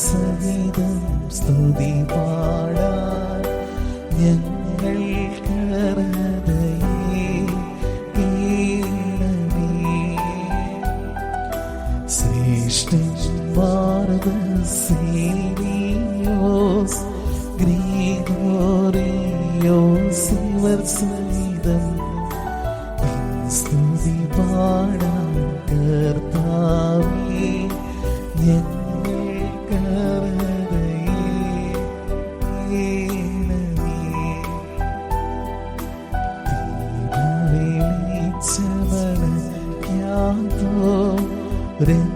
സഹിതം സ്തുതി പാടാൻ ഞങ്ങൾ ശ്രീഷ്ണോസ് ഗ്രീഗോറിയോ സിവർ സ്നേഹിതം സ്തുതി പാടാം കർത്താവേ ഞങ്ങൾ കരതയേ then